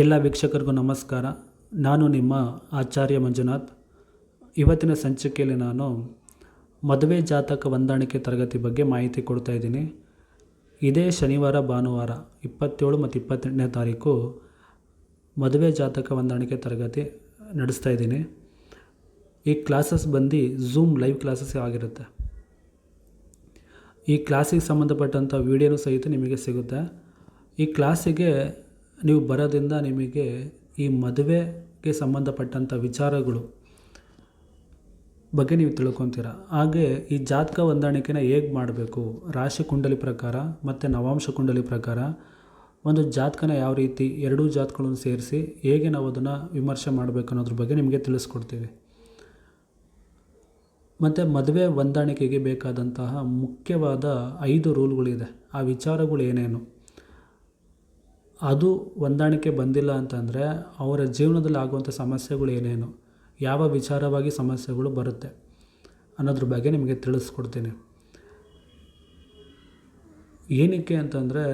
ಎಲ್ಲ ವೀಕ್ಷಕರಿಗೂ ನಮಸ್ಕಾರ. ನಾನು ನಿಮ್ಮ ಆಚಾರ್ಯ ಮಂಜುನಾಥ್. ಇವತ್ತಿನ ಸಂಚಿಕೆಯಲ್ಲಿ ನಾನು ಮದುವೆ ಜಾತಕ ಹೊಂದಾಣಿಕೆ ತರಗತಿ ಬಗ್ಗೆ ಮಾಹಿತಿ ಕೊಡ್ತಾ ಇದ್ದೀನಿ. ಇದೇ ಶನಿವಾರ, ಭಾನುವಾರ, ಇಪ್ಪತ್ತೇಳು ಮತ್ತು ಇಪ್ಪತ್ತೆಂಟನೇ ತಾರೀಕು ಮದುವೆ ಜಾತಕ ಹೊಂದಾಣಿಕೆ ತರಗತಿ ನಡೆಸ್ತಾ ಇದ್ದೀನಿ. ಈ ಕ್ಲಾಸಸ್ ಬಂದು ಝೂಮ್ ಲೈವ್ ಕ್ಲಾಸಸ್ ಆಗಿರುತ್ತೆ. ಈ ಕ್ಲಾಸಿಗೆ ಸಂಬಂಧಪಟ್ಟಂಥ ವೀಡಿಯೋನು ಸಹಿತ ನಿಮಗೆ ಸಿಗುತ್ತೆ. ಈ ಕ್ಲಾಸಿಗೆ ನೀವು ಬರೋದ್ರಿಂದ ನಿಮಗೆ ಈ ಮದುವೆಗೆ ಸಂಬಂಧಪಟ್ಟಂಥ ವಿಚಾರಗಳು ಬಗ್ಗೆ ನೀವು ತಿಳ್ಕೊತೀರ. ಹಾಗೆ ಈ ಜಾತಕ ಹೊಂದಾಣಿಕೆನ ಹೇಗೆ ಮಾಡಬೇಕು? ರಾಶಿ ಕುಂಡಲಿ ಪ್ರಕಾರ ಮತ್ತು ನವಾಂಶ ಕುಂಡಲಿ ಪ್ರಕಾರ ಒಂದು ಜಾತಕನ ಯಾವ ರೀತಿ ಎರಡೂ ಜಾತಕಗಳನ್ನು ಸೇರಿಸಿ ಹೇಗೆ ನಾವು ಅದನ್ನು ವಿಮರ್ಶೆ ಮಾಡಬೇಕು ಅನ್ನೋದ್ರ ಬಗ್ಗೆ ನಿಮಗೆ ತಿಳಿಸ್ಕೊಡ್ತೀವಿ. ಮತ್ತು ಮದುವೆ ಹೊಂದಾಣಿಕೆಗೆ ಬೇಕಾದಂತಹ ಮುಖ್ಯವಾದ ಐದು ರೂಲ್ಗಳಿದೆ. ಆ ವಿಚಾರಗಳು ಏನೇನು? ಅದು ಹೊಂದಾಣಿಕೆ ಬಂದಿಲ್ಲ ಅಂತಂದರೆ ಅವರ ಜೀವನದಲ್ಲಿ ಆಗುವಂಥ ಸಮಸ್ಯೆಗಳು ಏನೇನು, ಯಾವ ವಿಚಾರವಾಗಿ ಸಮಸ್ಯೆಗಳು ಬರುತ್ತೆ ಅನ್ನೋದ್ರ ಬಗ್ಗೆ ನಿಮಗೆ ತಿಳಿಸ್ಕೊಡ್ತೀನಿ. ಏನಕ್ಕೆ ಅಂತಂದರೆ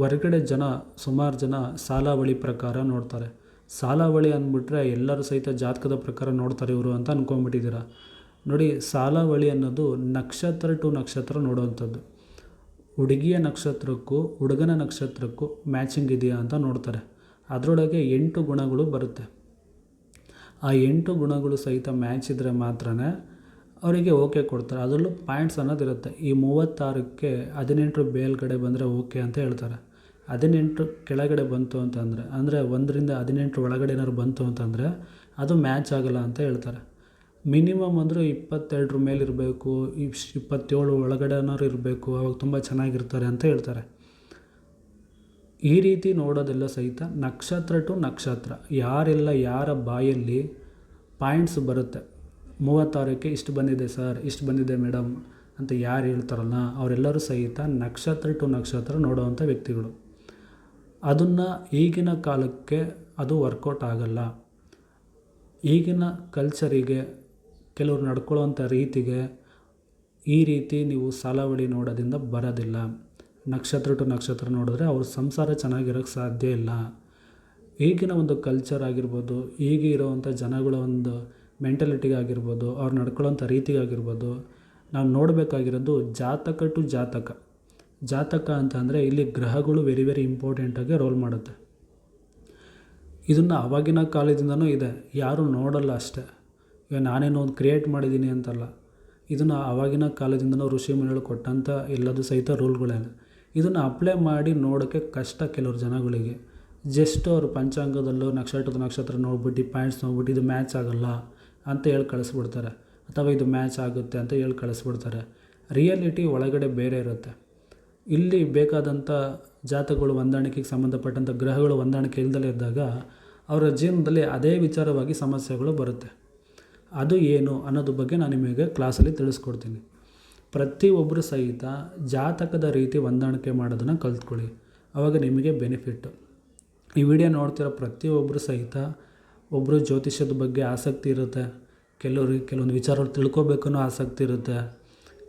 ಹೊರಗಡೆ ಜನ, ಸುಮಾರು ಜನ ಸಾಲಾವಳಿ ಪ್ರಕಾರ ನೋಡ್ತಾರೆ. ಸಾಲಾವಳಿ ಅಂದ್ಬಿಟ್ರೆ ಎಲ್ಲರೂ ಸಹಿತ ಜಾತಕದ ಪ್ರಕಾರ ನೋಡ್ತಾರೆ ಇವರು ಅಂತ ಅಂದ್ಕೊಂಬಿಟ್ಟಿದ್ದೀರ ನೋಡಿ, ಸಾಲಾವಳಿ ಅನ್ನೋದು ನಕ್ಷತ್ರ ಟು ನಕ್ಷತ್ರ ನೋಡುವಂಥದ್ದು. ಹುಡುಗಿಯ ನಕ್ಷತ್ರಕ್ಕೂ ಹುಡುಗನ ನಕ್ಷತ್ರಕ್ಕೂ ಮ್ಯಾಚಿಂಗ್ ಇದೆಯಾ ಅಂತ ನೋಡ್ತಾರೆ. ಅದರೊಳಗೆ ಎಂಟು ಗುಣಗಳು ಬರುತ್ತೆ. ಆ ಎಂಟು ಗುಣಗಳು ಸಹಿತ ಮ್ಯಾಚ್ ಇದ್ದರೆ ಮಾತ್ರ ಅವರಿಗೆ ಓಕೆ ಕೊಡ್ತಾರೆ. ಅದರಲ್ಲೂ ಪಾಯಿಂಟ್ಸ್ ಅನ್ನೋದಿರುತ್ತೆ ಈ ಮೂವತ್ತಾರಕ್ಕೆ ಹದಿನೆಂಟು ಮೇಲ್ಗಡೆ ಬಂದರೆ ಓಕೆ ಅಂತ ಹೇಳ್ತಾರೆ. ಹದಿನೆಂಟು ಕೆಳಗಡೆ ಬಂತು ಅಂತಂದರೆ, ಅಂದರೆ ಒಂದರಿಂದ ಹದಿನೆಂಟು ಒಳಗಡೆ ಏನಾದ್ರು ಬಂತು ಅಂತಂದರೆ ಅದು ಮ್ಯಾಚ್ ಆಗಲ್ಲ ಅಂತ ಹೇಳ್ತಾರೆ. ಮಿನಿಮಮ್ ಅಂದರೂ ಇಪ್ಪತ್ತೆರಡರ ಮೇಲಿರಬೇಕು ಇಪ್ಸ್ ಇಪ್ಪತ್ತೇಳು ಒಳಗಡೆನಾರು ಇರಬೇಕು, ಅವಾಗ ತುಂಬ ಚೆನ್ನಾಗಿರ್ತಾರೆ ಅಂತ ಹೇಳ್ತಾರೆ. ಈ ರೀತಿ ನೋಡೋದೆಲ್ಲ ಸಹಿತ ನಕ್ಷತ್ರ ಟು ನಕ್ಷತ್ರ, ಯಾರೆಲ್ಲ ಯಾರ ಬಾಯಲ್ಲಿ ಪಾಯಿಂಟ್ಸ್ ಬರುತ್ತೆ. ಮೂವತ್ತಾರಕ್ಕೆ ಇಷ್ಟು ಬಂದಿದೆ ಸರ್, ಇಷ್ಟು ಬಂದಿದೆ ಮೇಡಮ್ ಅಂತ ಯಾರು ಹೇಳ್ತಾರಲ್ಲ, ಅವರೆಲ್ಲರೂ ಸಹಿತ ನಕ್ಷತ್ರ ಟು ನಕ್ಷತ್ರ ನೋಡುವಂಥ ವ್ಯಕ್ತಿಗಳು. ಅದನ್ನು ಈಗಿನ ಕಾಲಕ್ಕೆ ಅದು ವರ್ಕೌಟ್ ಆಗಲ್ಲ. ಈಗಿನ ಕಲ್ಚರಿಗೆ ಕೆಲವರು ನಡ್ಕೊಳ್ಳೋವಂಥ ರೀತಿಗೆ ಈ ರೀತಿ ನೀವು ಸಾಲಾವಳಿ ನೋಡೋದ್ರಿಂದ ಬರೋದಿಲ್ಲ. ನಕ್ಷತ್ರ ಟು ನಕ್ಷತ್ರ ನೋಡಿದ್ರೆ ಅವ್ರ ಸಂಸಾರ ಚೆನ್ನಾಗಿರೋಕ್ಕೆ ಸಾಧ್ಯ ಇಲ್ಲ. ಈಗಿನ ಒಂದು ಕಲ್ಚರ್ ಆಗಿರ್ಬೋದು ಈಗ ಇರೋವಂಥ ಜನಗಳ ಒಂದು ಮೆಂಟಲಿಟಿಗಾಗಿರ್ಬೋದು ಅವ್ರು ನಡ್ಕೊಳ್ಳೋಂಥ ರೀತಿಗಾಗಿರ್ಬೋದು ನಾವು ನೋಡಬೇಕಾಗಿರೋದು ಜಾತಕ ಟು ಜಾತಕ. ಜಾತಕ ಅಂತ ಅಂದರೆ ಇಲ್ಲಿ ಗ್ರಹಗಳು ವೆರಿ ವೆರಿ ಇಂಪಾರ್ಟೆಂಟಾಗಿ ರೋಲ್ ಮಾಡುತ್ತೆ. ಇದನ್ನು ಆವಾಗಿನ ಕಾಲದಿಂದನೂ ಇದೆ, ಯಾರೂ ನೋಡಲ್ಲ ಅಷ್ಟೇ. ನಾನೇನೋ ಒಂದು ಕ್ರಿಯೇಟ್ ಮಾಡಿದ್ದೀನಿ ಅಂತಲ್ಲ, ಇದನ್ನು ಆವಾಗಿನ ಕಾಲದಿಂದನೂ ಋಷಿ ಮುನಿಗಳು ಕೊಟ್ಟಂಥ ಎಲ್ಲದು ಸಹಿತ ರೂಲ್ಗಳೇನೆ ಇದನ್ನು ಅಪ್ಲೈ ಮಾಡಿ ನೋಡೋಕ್ಕೆ ಕಷ್ಟ ಕೆಲವ್ರು ಜನಗಳಿಗೆ. ಜಸ್ಟ್ ಅವರು ಪಂಚಾಂಗದಲ್ಲೂ, ನಕ್ಷತ್ರದ ನಕ್ಷತ್ರ ನೋಡ್ಬಿಟ್ಟು ಪಾಯಿಂಟ್ಸ್ ನೋಡ್ಬಿಟ್ಟು, ಇದು ಮ್ಯಾಚ್ ಆಗೋಲ್ಲ ಅಂತ ಹೇಳಿ ಕಳಿಸ್ಬಿಡ್ತಾರೆ. ಅಥವಾ ಇದು ಮ್ಯಾಚ್ ಆಗುತ್ತೆ ಅಂತ ಹೇಳಿ ಕಳಿಸ್ಬಿಡ್ತಾರೆ. ರಿಯಾಲಿಟಿ ಒಳಗಡೆ ಬೇರೆ ಇರುತ್ತೆ. ಇಲ್ಲಿ ಬೇಕಾದಂಥ ಜಾತಕಗಳು ಹೊಂದಾಣಿಕೆಗೆ ಸಂಬಂಧಪಟ್ಟಂಥ ಗ್ರಹಗಳು ಹೊಂದಾಣಿಕೆ ಇಲ್ದಲೇ ಇದ್ದಾಗ, ಅವರ ಜೀವನದಲ್ಲಿ ಅದೇ ವಿಚಾರವಾಗಿ ಸಮಸ್ಯೆಗಳು ಬರುತ್ತೆ. ಅದು ಏನು ಅನ್ನೋದ್ರ ಬಗ್ಗೆ ನಾನು ನಿಮಗೆ ಕ್ಲಾಸಲ್ಲಿ ತಿಳಿಸ್ಕೊಡ್ತೀನಿ. ಪ್ರತಿಯೊಬ್ಬರು ಸಹಿತ ಜಾತಕದ ರೀತಿ ಹೊಂದಾಣಿಕೆ ಮಾಡೋದನ್ನು ಕಲ್ತ್ಕೊಳ್ಳಿ. ಆವಾಗ ನಿಮಗೆ ಬೆನಿಫಿಟ್ಟು ಈ ವಿಡಿಯೋ ನೋಡ್ತಿರೋ ಪ್ರತಿಯೊಬ್ಬರು ಸಹಿತ ಒಬ್ಬರು ಜ್ಯೋತಿಷ್ಯದ ಬಗ್ಗೆ ಆಸಕ್ತಿ ಇರುತ್ತೆ. ಕೆಲವ್ರಿಗೆ ಕೆಲವೊಂದು ವಿಚಾರಗಳು ತಿಳ್ಕೊಬೇಕು ಅನ್ನೋ ಆಸಕ್ತಿ ಇರುತ್ತೆ.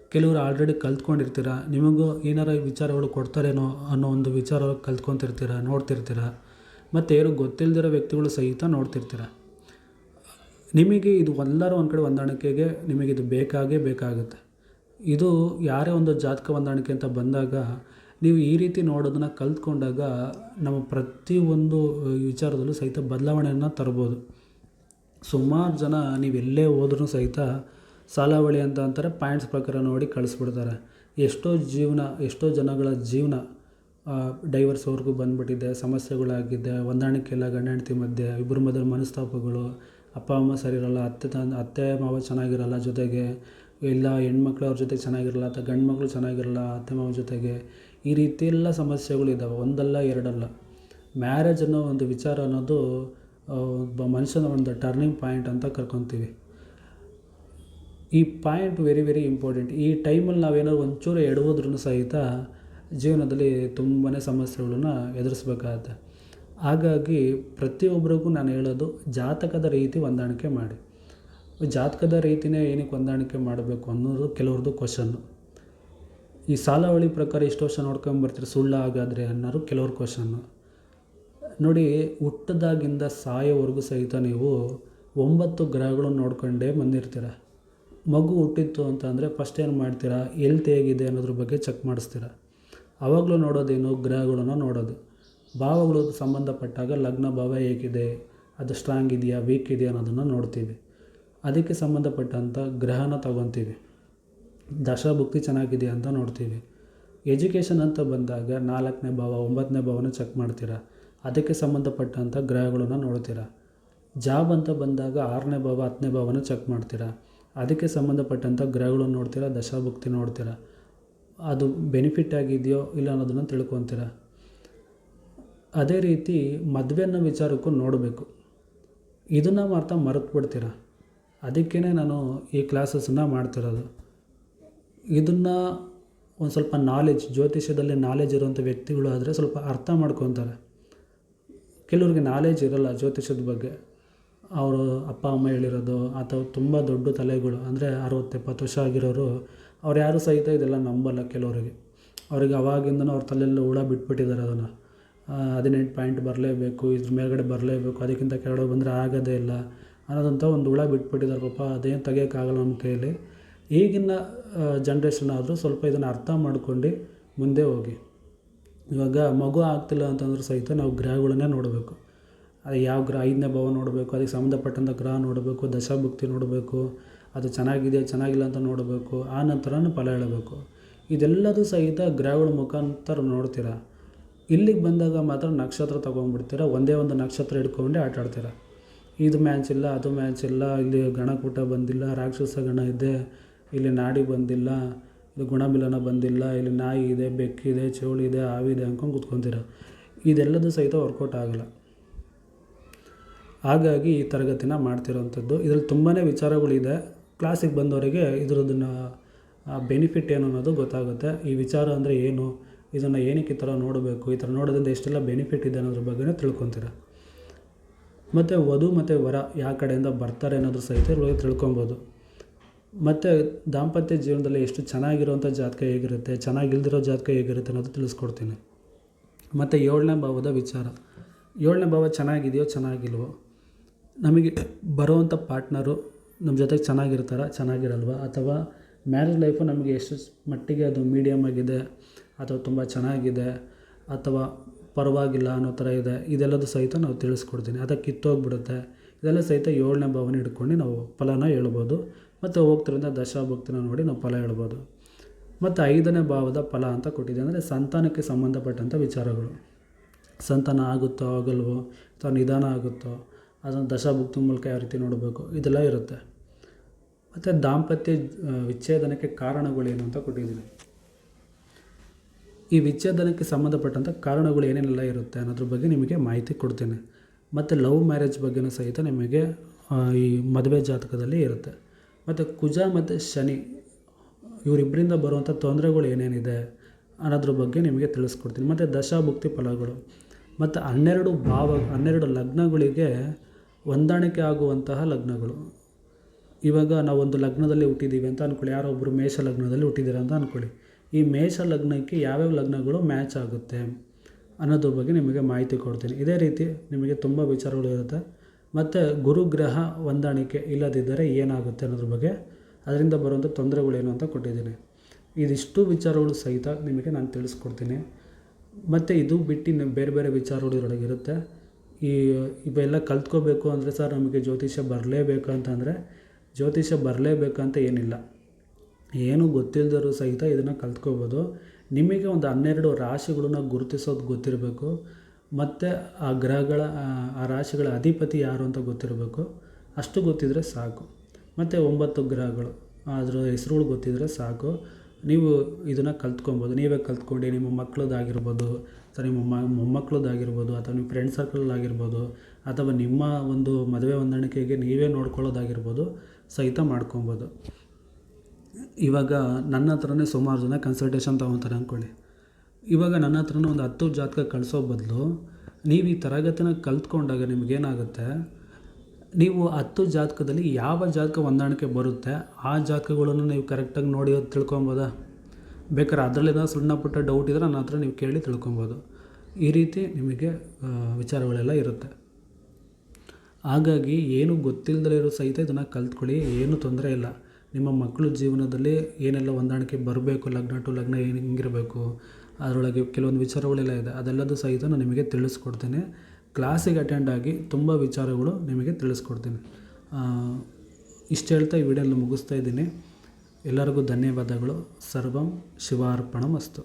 ಕೆಲವರು ಆಲ್ರೆಡಿ ಕಲ್ತ್ಕೊಂಡಿರ್ತೀರ? ನಿಮಗೂ ಏನಾರ ವಿಚಾರಗಳು ಕೊಡ್ತಾರೇನೋ ಅನ್ನೋ ಒಂದು ವಿಚಾರ ಕಲ್ತ್ಕೊತಿರ್ತೀರ? ನೋಡ್ತಿರ್ತೀರ? ಮತ್ತು ಯಾರು ಗೊತ್ತಿಲ್ಲದಿರೋ ವ್ಯಕ್ತಿಗಳು ಸಹಿತ ನೋಡ್ತಿರ್ತೀರ? ನಿಮಗೆ ಇದು ಎಲ್ಲರೂ ಒಂದು ಕಡೆ ಹೊಂದಾಣಿಕೆಗೆ ನಿಮಗೆ ಇದು ಬೇಕಾಗೇ ಬೇಕಾಗುತ್ತೆ. ಇದು ಯಾರೇ ಒಂದು ಜಾತಕ ಹೊಂದಾಣಿಕೆ ಅಂತ ಬಂದಾಗ ನೀವು ಈ ರೀತಿ ನೋಡೋದನ್ನು ಕಲ್ತ್ಕೊಂಡಾಗ ನಮ್ಮ ಪ್ರತಿಯೊಂದು ವಿಚಾರದಲ್ಲೂ ಸಹಿತ ಬದಲಾವಣೆಯನ್ನು ತರ್ಬೋದು. ಸುಮಾರು ಜನ ನೀವು ಎಲ್ಲೇ ಹೋದ್ರೂ ಸಹಿತ ಸಾಲಾವಳಿ ಅಂತ ಅಂತಾರೆ, ಪಾಯಿಂಟ್ಸ್ ಪ್ರಕಾರ ನೋಡಿ ಕಳಿಸ್ಬಿಡ್ತಾರೆ. ಎಷ್ಟೋ ಜೀವನ, ಎಷ್ಟೋ ಜನಗಳ ಜೀವನ ಡೈವರ್ಸ್ವರೆಗೂ ಬಂದ್ಬಿಟ್ಟಿದೆ, ಸಮಸ್ಯೆಗಳಾಗಿದೆ, ಹೊಂದಾಣಿಕೆ ಇಲ್ಲ ಗಂಡ ಹೆಂಡತಿ ಮಧ್ಯೆ ಇಬ್ಬರ ಮಧ್ಯೆ ಮನಸ್ತಾಪಗಳು ಅಪ್ಪ, ಅಮ್ಮ ಸರಿ ಅತ್ತೆ ತಂದೆ ಅತ್ತೆ, ಮಾವ ಚೆನ್ನಾಗಿರಲ್ಲ ಜೊತೆಗೆ, ಇಲ್ಲ ಹೆಣ್ಮಕ್ಳು ಅವ್ರ ಜೊತೆಗೆ ಚೆನ್ನಾಗಿರಲ್ಲ, ಅಥವಾ ಗಂಡು ಮಕ್ಕಳು ಚೆನ್ನಾಗಿರಲ್ಲ, ಅತ್ತೆ, ಮಾವ ಜೊತೆಗೆ, ಈ ರೀತಿ ಎಲ್ಲ ಸಮಸ್ಯೆಗಳಿದ್ದಾವೆ ಒಂದಲ್ಲ ಎರಡಲ್ಲ. ಮ್ಯಾರೇಜ್ ಅನ್ನೋ ಒಂದು ವಿಚಾರ ಅನ್ನೋದು ಒಬ್ಬ ಮನುಷ್ಯನ ಒಂದು ಟರ್ನಿಂಗ್ ಪಾಯಿಂಟ್ ಅಂತ ಕರ್ಕೊತೀವಿ. ಈ ಪಾಯಿಂಟ್ ವೆರಿ ವೆರಿ ಇಂಪಾರ್ಟೆಂಟ್ ಈ ಟೈಮಲ್ಲಿ ನಾವೇನಾದ್ರು ಒಂಚೂರು ಎಡವುದ್ರೂ ಸಹಿತ ಜೀವನದಲ್ಲಿ ತುಂಬಾ ಸಮಸ್ಯೆಗಳನ್ನ ಎದುರಿಸ್ಬೇಕಾಗತ್ತೆ. ಹಾಗಾಗಿ ಪ್ರತಿಯೊಬ್ಬರಿಗೂ ನಾನು ಹೇಳೋದು ಜಾತಕದ ರೀತಿ ಹೊಂದಾಣಿಕೆ ಮಾಡಿ. ಜಾತಕದ ರೀತಿನೇ ಏನಕ್ಕೆ ಹೊಂದಾಣಿಕೆ ಮಾಡಬೇಕು ಅನ್ನೋದು ಕೆಲವ್ರದ್ದು ಕ್ವಶನ್ನು ಈ ಸಾಲಾವಳಿ ಪ್ರಕಾರ ಇಷ್ಟು ವರ್ಷ ನೋಡ್ಕೊಂಬರ್ತೀರಿ ಸುಳ್ಳು ಹಾಗಾದರೆ ಅನ್ನೋರು ಕೆಲವ್ರ ಕ್ವಶನ್ನು ನೋಡಿ, ಹುಟ್ಟದಾಗಿಂದ ಸಾಯೋವರೆಗೂ ಸಹಿತ ನೀವು ಒಂಬತ್ತು ಗ್ರಹಗಳನ್ನು ನೋಡ್ಕೊಂಡೇ ಬಂದಿರ್ತೀರ? ಮಗು ಹುಟ್ಟಿತ್ತು ಅಂತಂದರೆ ಫಸ್ಟ್ ಏನು ಮಾಡ್ತೀರಾ? ಎಲ್ತ್ ಹೇಗಿದೆ ಅನ್ನೋದ್ರ ಬಗ್ಗೆ ಚೆಕ್ ಮಾಡಿಸ್ತೀರ? ಆವಾಗಲೂ ನೋಡೋದೇನು? ಗ್ರಹಗಳನ್ನು ನೋಡೋದು. ಭಾವಗಳು ಸಂಬಂಧಪಟ್ಟಾಗ ಲಗ್ನ ಭಾವ ಹೇಗಿದೆ, ಅದು ಸ್ಟ್ರಾಂಗ್ ಇದೆಯಾ ವೀಕ್ ಇದೆಯಾ ಅನ್ನೋದನ್ನು ನೋಡ್ತೀವಿ. ಅದಕ್ಕೆ ಸಂಬಂಧಪಟ್ಟಂಥ ಗ್ರಹನ ತಗೊತೀವಿ. ದಶಭುಕ್ತಿ ಚೆನ್ನಾಗಿದೆಯಾ ಅಂತ ನೋಡ್ತೀವಿ. ಎಜುಕೇಷನ್ ಅಂತ ಬಂದಾಗ ನಾಲ್ಕನೇ ಭಾವ, ಒಂಬತ್ತನೇ ಭಾವನ ಚೆಕ್ ಮಾಡ್ತೀರಾ? ಅದಕ್ಕೆ ಸಂಬಂಧಪಟ್ಟಂಥ ಗ್ರಹಗಳನ್ನು ನೋಡ್ತೀರಾ? ಜಾಬ್ ಅಂತ ಬಂದಾಗ ಆರನೇ ಭಾವ, ಹತ್ತನೇ ಭಾವನ ಚೆಕ್ ಮಾಡ್ತೀರಾ? ಅದಕ್ಕೆ ಸಂಬಂಧಪಟ್ಟಂಥ ಗ್ರಹಗಳನ್ನು ನೋಡ್ತೀರಾ? ದಶಾಭುಕ್ತಿ ನೋಡ್ತೀರಾ? ಅದು ಬೆನಿಫಿಟ್ ಆಗಿದೆಯೋ ಇಲ್ಲ ಅನ್ನೋದನ್ನು ತಿಳ್ಕೊತೀರ? ಅದೇ ರೀತಿ ಮದುವೆ ಅನ್ನೋ ವಿಚಾರಕ್ಕೂ ನೋಡಬೇಕು. ಇದನ್ನು ಮಾತ್ರ ಮರೆತು ಬಿಡ್ತೀರಾ? ಅದಕ್ಕೇ ನಾನು ಈ ಕ್ಲಾಸಸ್ಸನ್ನು ಮಾಡ್ತಿರೋದು. ಇದನ್ನು ಒಂದು ಸ್ವಲ್ಪ ನಾಲೆಜ್ ಜ್ಯೋತಿಷ್ಯದಲ್ಲಿ ನಾಲೆಜ್ ಇರುವಂಥ ವ್ಯಕ್ತಿಗಳು ಆದರೆ ಸ್ವಲ್ಪ ಅರ್ಥ ಮಾಡ್ಕೊತಾರೆ. ಕೆಲವ್ರಿಗೆ ನಾಲೆಜ್ ಇರೋಲ್ಲ ಜ್ಯೋತಿಷ್ಯದ ಬಗ್ಗೆ. ಅವರು ಅಪ್ಪ, ಅಮ್ಮ ಹೇಳಿರೋದು, ಅಥವಾ ತುಂಬ ದೊಡ್ಡ ತಲೆಗಳು, ಅಂದರೆ ಅರವತ್ತು, ಎಪ್ಪತ್ತು ವರ್ಷ ಆಗಿರೋರು, ಅವ್ರು ಯಾರೂ ಸಹಿತ ಇದೆಲ್ಲ ನಂಬಲ್ಲ ಕೆಲವರಿಗೆ. ಅವ್ರಿಗೆ ಅವಾಗಿಂದನೂ ಅವ್ರ ತಲೆಯಲ್ಲಿ ಹುಳ ಬಿಟ್ಬಿಟ್ಟಿದ್ದಾರೆ ಅದನ್ನು. ಹದಿನೆಂಟು ಪಾಯಿಂಟ್ ಬರಲೇಬೇಕು, ಇದ್ರ ಮೇಲ್ಗಡೆ ಬರಲೇಬೇಕು, ಅದಕ್ಕಿಂತ ಕೆಳಗಡೆ ಬಂದರೆ ಆಗೋದೇ ಇಲ್ಲ ಅನ್ನೋದಂಥ ಒಂದು ಹುಳ ಬಿಟ್ಬಿಟ್ಟಿದ್ದಾರೆ ಪಾಪ, ಅದೇನು ತೆಗಿಯೋಕ್ಕಾಗಲ್ಲ ನಮ್ಮ ಕೈಯಲ್ಲಿ. ಈಗಿನ ಜನ್ರೇಷನ್ ಆದರೂ ಸ್ವಲ್ಪ ಇದನ್ನು ಅರ್ಥ ಮಾಡ್ಕೊಂಡು ಮುಂದೆ ಹೋಗಿ. ಇವಾಗ ಮಗು ಆಗ್ತಿಲ್ಲ ಅಂತಂದ್ರೆ ಸಹಿತ ನಾವು ಗ್ರಹಗಳನ್ನೇ ನೋಡಬೇಕು. ಅದು ಯಾವ ಗ್ರಹ, ಐದನೇ ಭಾವ ನೋಡಬೇಕು, ಅದಕ್ಕೆ ಸಂಬಂಧಪಟ್ಟಂಥ ಗ್ರಹ ನೋಡಬೇಕು, ದಶಾಭುಕ್ತಿ ನೋಡಬೇಕು, ಅದು ಚೆನ್ನಾಗಿದೆ ಚೆನ್ನಾಗಿಲ್ಲ ಅಂತ ನೋಡಬೇಕು, ಆ ನಂತರನೂ ಫಲ ಹೇಳಬೇಕು. ಇದೆಲ್ಲದೂ ಸಹಿತ ಗ್ರಹಗಳ ಮುಖಾಂತರ ನೋಡ್ತೀರ? ಇಲ್ಲಿಗೆ ಬಂದಾಗ ಮಾತ್ರ ನಕ್ಷತ್ರ ತೊಗೊಂಡ್ಬಿಡ್ತೀರ. ಒಂದೇ ಒಂದು ನಕ್ಷತ್ರ ಹಿಡ್ಕೊಂಡೆ ಆಟ ಆಡ್ತೀರ. ಇದು ಮ್ಯಾಚ್ ಇಲ್ಲ, ಅದು ಮ್ಯಾಚ್ ಇಲ್ಲ, ಇಲ್ಲಿ ಗಣಕೂಟ ಬಂದಿಲ್ಲ, ರಾಕ್ಷಸ ಗಣ ಇದೆ, ಇಲ್ಲಿ ನಾಡಿ ಬಂದಿಲ್ಲ ಇದು ಗುಣಮಿಲನ ಬಂದಿಲ್ಲ, ಇಲ್ಲಿ ನಾಯಿ ಇದೆ ಬೆಕ್ಕಿದೆ ಚೌಳಿದೆ ಇದೆ ಹಾವಿದೆ ಅಂದ್ಕೊಂಡು ಕೂತ್ಕೊತೀರ. ಇದೆಲ್ಲದೂ ಸಹಿತ ವರ್ಕೌಟ್ ಆಗಲ್ಲ. ಹಾಗಾಗಿ ಈ ತರಗತಿನ ಮಾಡ್ತಿರೋವಂಥದ್ದು ಇದರಲ್ಲಿ ತುಂಬಾ ವಿಚಾರಗಳಿದೆ ಕ್ಲಾಸಿಗೆ ಬಂದವರಿಗೆ ಇದರದನ್ನು ಬೆನಿಫಿಟ್ ಏನು ಅನ್ನೋದು ಗೊತ್ತಾಗುತ್ತೆ. ಈ ವಿಚಾರ ಅಂದರೆ ಏನು? ಇದನ್ನು ಏನಕ್ಕೆ ಈ ಥರ ನೋಡಬೇಕು, ಈ ಥರ ನೋಡೋದ್ರಿಂದ ಎಷ್ಟೆಲ್ಲ ಬೆನಿಫಿಟ್ ಇದೆ ಅನ್ನೋದ್ರ ಬಗ್ಗೆನೂ ತಿಳ್ಕೊತೀರ? ಮತ್ತು ವಧು ಮತ್ತು ವರ ಯಾವ ಕಡೆಯಿಂದ ಬರ್ತಾರೆ ಅನ್ನೋದ್ರ ಸಹಿತ ಇವಾಗ ತಿಳ್ಕೊಬೋದು. ಮತ್ತು ದಾಂಪತ್ಯ ಜೀವನದಲ್ಲಿ ಎಷ್ಟು ಚೆನ್ನಾಗಿರುವಂಥ ಜಾತಕ ಹೇಗಿರುತ್ತೆ, ಚೆನ್ನಾಗಿಲ್ದಿರೋ ಜಾತಕ ಹೇಗಿರುತ್ತೆ ಅನ್ನೋದು ತಿಳಿಸ್ಕೊಡ್ತೀನಿ. ಮತ್ತು ಏಳನೇ ಭಾವದ ವಿಚಾರ. ಏಳನೇ ಭಾವ ಚೆನ್ನಾಗಿದೆಯೋ ಚೆನ್ನಾಗಿಲ್ವೋ, ನಮಗೆ ಬರುವಂಥ ಪಾರ್ಟ್ನರು ನಮ್ಮ ಜೊತೆಗೆ ಚೆನ್ನಾಗಿರ್ತಾರ, ಚೆನ್ನಾಗಿರಲ್ವ? ಅಥವಾ ಮ್ಯಾರೇಜ್ ಲೈಫು ನಮಗೆ ಎಷ್ಟು ಮಟ್ಟಿಗೆ ಅದು ಮೀಡಿಯಮ್ ಆಗಿದೆ? ಅಥವಾ ತುಂಬ ಚೆನ್ನಾಗಿದೆ ಅಥವಾ ಪರವಾಗಿಲ್ಲ ಅನ್ನೋ ಥರ ಇದೆ, ಇದೆಲ್ಲದೂ ಸಹಿತ ನಾವು ತಿಳಿಸ್ಕೊಡ್ತೀನಿ. ಅದಕ್ಕೆ ಕಿತ್ತೋಗ್ಬಿಡುತ್ತೆ. ಇದೆಲ್ಲ ಸಹಿತ ಏಳನೇ ಭಾವನೆ ಹಿಡ್ಕೊಂಡು ನಾವು ಫಲನ ಹೇಳ್ಬೋದು. ಮತ್ತು ಹೋಗ್ತಿರೋದ್ರಿಂದ ದಶಾಭಕ್ತಿನ ನೋಡಿ ನಾವು ಫಲ ಹೇಳ್ಬೋದು. ಮತ್ತು ಐದನೇ ಭಾವದ ಫಲ ಅಂತ ಕೊಟ್ಟಿದೆ ಅಂದರೆ ಸಂತಾನಕ್ಕೆ ಸಂಬಂಧಪಟ್ಟಂಥ ವಿಚಾರಗಳು. ಸಂತಾನ ಆಗುತ್ತೋ ಆಗಲ್ವೋ, ಅಥವಾ ನಿಧಾನ ಆಗುತ್ತೋ, ಅದನ್ನು ದಶಾಭುಕ್ತಿ ಮೂಲಕ ಯಾವ ರೀತಿ ನೋಡಬೇಕು, ಇದೆಲ್ಲ ಇರುತ್ತೆ. ಮತ್ತು ದಾಂಪತ್ಯ ವಿಚ್ಛೇದನಕ್ಕೆ ಕಾರಣಗಳೇನು ಅಂತ ಕೊಟ್ಟಿದ್ದೀನಿ. ಈ ವಿಚ್ಛೇದನಕ್ಕೆ ಸಂಬಂಧಪಟ್ಟಂಥ ಕಾರಣಗಳು ಏನೇನೆಲ್ಲ ಇರುತ್ತೆ ಅನ್ನೋದ್ರ ಬಗ್ಗೆ ನಿಮಗೆ ಮಾಹಿತಿ ಕೊಡ್ತೇನೆ. ಮತ್ತು ಲವ್ ಮ್ಯಾರೇಜ್ ಬಗ್ಗೆನೂ ಸಹಿತ ನಿಮಗೆ ಈ ಮದುವೆ ಜಾತಕದಲ್ಲಿ ಇರುತ್ತೆ. ಮತ್ತು ಕುಜ ಮತ್ತು ಶನಿ, ಇವರಿಬ್ಬರಿಂದ ಬರುವಂಥ ತೊಂದರೆಗಳು ಏನೇನಿದೆ ಅನ್ನೋದ್ರ ಬಗ್ಗೆ ನಿಮಗೆ ತಿಳಿಸ್ಕೊಡ್ತೀನಿ. ಮತ್ತು ದಶಾಭುಕ್ತಿ ಫಲಗಳು. ಮತ್ತು ಹನ್ನೆರಡು ಭಾವ, ಹನ್ನೆರಡು ಲಗ್ನಗಳಿಗೆ ಹೊಂದಾಣಿಕೆ ಆಗುವಂತಹ ಲಗ್ನಗಳು. ಇವಾಗ ನಾವು ಒಂದು ಲಗ್ನದಲ್ಲಿ ಹುಟ್ಟಿದ್ದೀವಿ ಅಂತ ಅಂದ್ಕೊಳ್ಳಿ ಯಾರೋ ಒಬ್ಬರು ಮೇಷ ಲಗ್ನದಲ್ಲಿ ಹುಟ್ಟಿದ್ದೀರ ಅಂತ ಅಂದ್ಕೊಳ್ಳಿ ಈ ಮೇಷ ಲಗ್ನಕ್ಕೆ ಯಾವ್ಯಾವ ಲಗ್ನಗಳು ಮ್ಯಾಚ್ ಆಗುತ್ತೆ ಅನ್ನೋದ್ರ ಬಗ್ಗೆ ನಿಮಗೆ ಮಾಹಿತಿ ಕೊಡ್ತೀನಿ. ಇದೇ ರೀತಿ ನಿಮಗೆ ತುಂಬ ವಿಚಾರಗಳು ಇರುತ್ತೆ. ಮತ್ತು ಗುರುಗ್ರಹ ಹೊಂದಾಣಿಕೆ ಇಲ್ಲದಿದ್ದರೆ ಏನಾಗುತ್ತೆ ಅನ್ನೋದ್ರ ಬಗ್ಗೆ ಅದರಿಂದ ಬರುವಂಥ ತೊಂದರೆಗಳೇನು ಅಂತ ಕೊಟ್ಟಿದ್ದೀನಿ. ಇದಿಷ್ಟು ವಿಚಾರಗಳು ಸಹಿತ ನಿಮಗೆ ನಾನು ತಿಳಿಸ್ಕೊಡ್ತೀನಿ. ಮತ್ತು ಇದು ಬಿಟ್ಟು ಬೇರೆ ಬೇರೆ ವಿಚಾರಗಳು ಇದರೊಳಗೆ ಇರುತ್ತೆ. ಈ ಇವೆಲ್ಲ ಕಲ್ತ್ಕೋಬೇಕು ಅಂದರೆ ಸರ್ ನಮಗೆ ಜ್ಯೋತಿಷ್ಯ ಬರಲೇಬೇಕು ಅಂತಂದರೆ ಜ್ಯೋತಿಷ್ಯ ಬರಲೇಬೇಕಂತ ಏನಿಲ್ಲ. ಏನೂ ಗೊತ್ತಿಲ್ಲದರೂ ಸಹಿತ ಇದನ್ನು ಕಲ್ತ್ಕೋಬೋದು. ನಿಮಗೆ ಒಂದು ಹನ್ನೆರಡು ರಾಶಿಗಳನ್ನ ಗುರುತಿಸೋದು ಗೊತ್ತಿರಬೇಕು. ಮತ್ತು ಆ ಗ್ರಹಗಳ, ಆ ರಾಶಿಗಳ ಅಧಿಪತಿ ಯಾರು ಅಂತ ಗೊತ್ತಿರಬೇಕು. ಅಷ್ಟು ಗೊತ್ತಿದ್ದರೆ ಸಾಕು. ಮತ್ತು ಒಂಬತ್ತು ಗ್ರಹಗಳು, ಅದರ ಹೆಸ್ರುಗಳು ಗೊತ್ತಿದ್ದರೆ ಸಾಕು. ನೀವು ಇದನ್ನು ಕಲ್ತ್ಕೊಬೋದು. ನೀವೇ ಕಲ್ತ್ಕೊಂಡು, ನಿಮ್ಮ ಮಕ್ಕಳದ್ದಾಗಿರ್ಬೋದು ಅಥವಾ ನಿಮ್ಮ ಮೊಮ್ಮಕ್ಕಳದ್ದಾಗಿರ್ಬೋದು ಅಥವಾ ನಿಮ್ಮ ಫ್ರೆಂಡ್ ಸರ್ಕಲ್ದಾಗಿರ್ಬೋದು ಅಥವಾ ನಿಮ್ಮ ಒಂದು ಮದುವೆ ಹೊಂದಾಣಿಕೆಗೆ ನೀವೇ ನೋಡ್ಕೊಳ್ಳೋದಾಗಿರ್ಬೋದು, ಸಹಿತ ಮಾಡ್ಕೊಬೋದು. ಇವಾಗ ನನ್ನ ಹತ್ರನೇ ಸುಮಾರು ಜನ ಕನ್ಸಲ್ಟೇಷನ್ ತೊಗೊತಾರೆ ಅಂದ್ಕೊಳ್ಳಿ. ಇವಾಗ ನನ್ನ ಹತ್ರನೇ ಒಂದು ಹತ್ತು ಜಾತಕ ಕಳಿಸೋ ಬದಲು ನೀವು ಈ ತರಗತಿನ ಕಲ್ತ್ಕೊಂಡಾಗ ನಿಮಗೇನಾಗುತ್ತೆ ನೀವು ಹತ್ತು ಜಾತಕದಲ್ಲಿ ಯಾವ ಜಾತಕ ಹೊಂದಾಣಿಕೆ ಬರುತ್ತೆ? ಆ ಜಾತಕಗಳನ್ನು ನೀವು ಕರೆಕ್ಟಾಗಿ ನೋಡಿ ತಿಳ್ಕೊಬೋದ? ಬೇಕಾದ್ರೆ ಅದರಲ್ಲಿನ ಸಣ್ಣ ಪುಟ್ಟ ಡೌಟ್ ಇದ್ದರೆ ನನ್ನ ಹತ್ರ ನೀವು ಕೇಳಿ ತಿಳ್ಕೊಬೋದು. ಈ ರೀತಿ ನಿಮಗೆ ವಿಚಾರಗಳೆಲ್ಲ ಇರುತ್ತೆ. ಹಾಗಾಗಿ ಏನು ಗೊತ್ತಿಲ್ಲದಲೇ ಇರೋ ಸಹಿತ ಇದನ್ನು ಕಲ್ತ್ಕೊಳ್ಳಿ, ಏನೂ ತೊಂದರೆ ಇಲ್ಲ. ನಿಮ್ಮ ಮಕ್ಕಳು ಜೀವನದಲ್ಲಿ ಏನೆಲ್ಲ ಹೊಂದಾಣಿಕೆ ಬರಬೇಕು, ಲಗ್ನ ಟು ಲಗ್ನ ಏನು ಹಿಂಗಿರಬೇಕು, ಅದರೊಳಗೆ ಕೆಲವೊಂದು ವಿಚಾರಗಳೆಲ್ಲ ಇದೆ. ಅದೆಲ್ಲದೂ ಸಹಿತ ನಾನು ನಿಮಗೆ ತಿಳಿಸ್ಕೊಡ್ತೇನೆ. ಕ್ಲಾಸಿಗೆ ಅಟೆಂಡ್ ಆಗಿ ತುಂಬ ವಿಚಾರಗಳು ನಿಮಗೆ ತಿಳಿಸ್ಕೊಡ್ತೀನಿ. ಇಷ್ಟು ಹೇಳ್ತಾ ಈ ವಿಡಿಯೋನ ಮುಗಿಸ್ತಾ ಇದ್ದೀನಿ. ಎಲ್ಲರಿಗೂ ಧನ್ಯವಾದಗಳು. ಸರ್ವಂ ಶಿವಾರ್ಪಣಮಸ್ತು.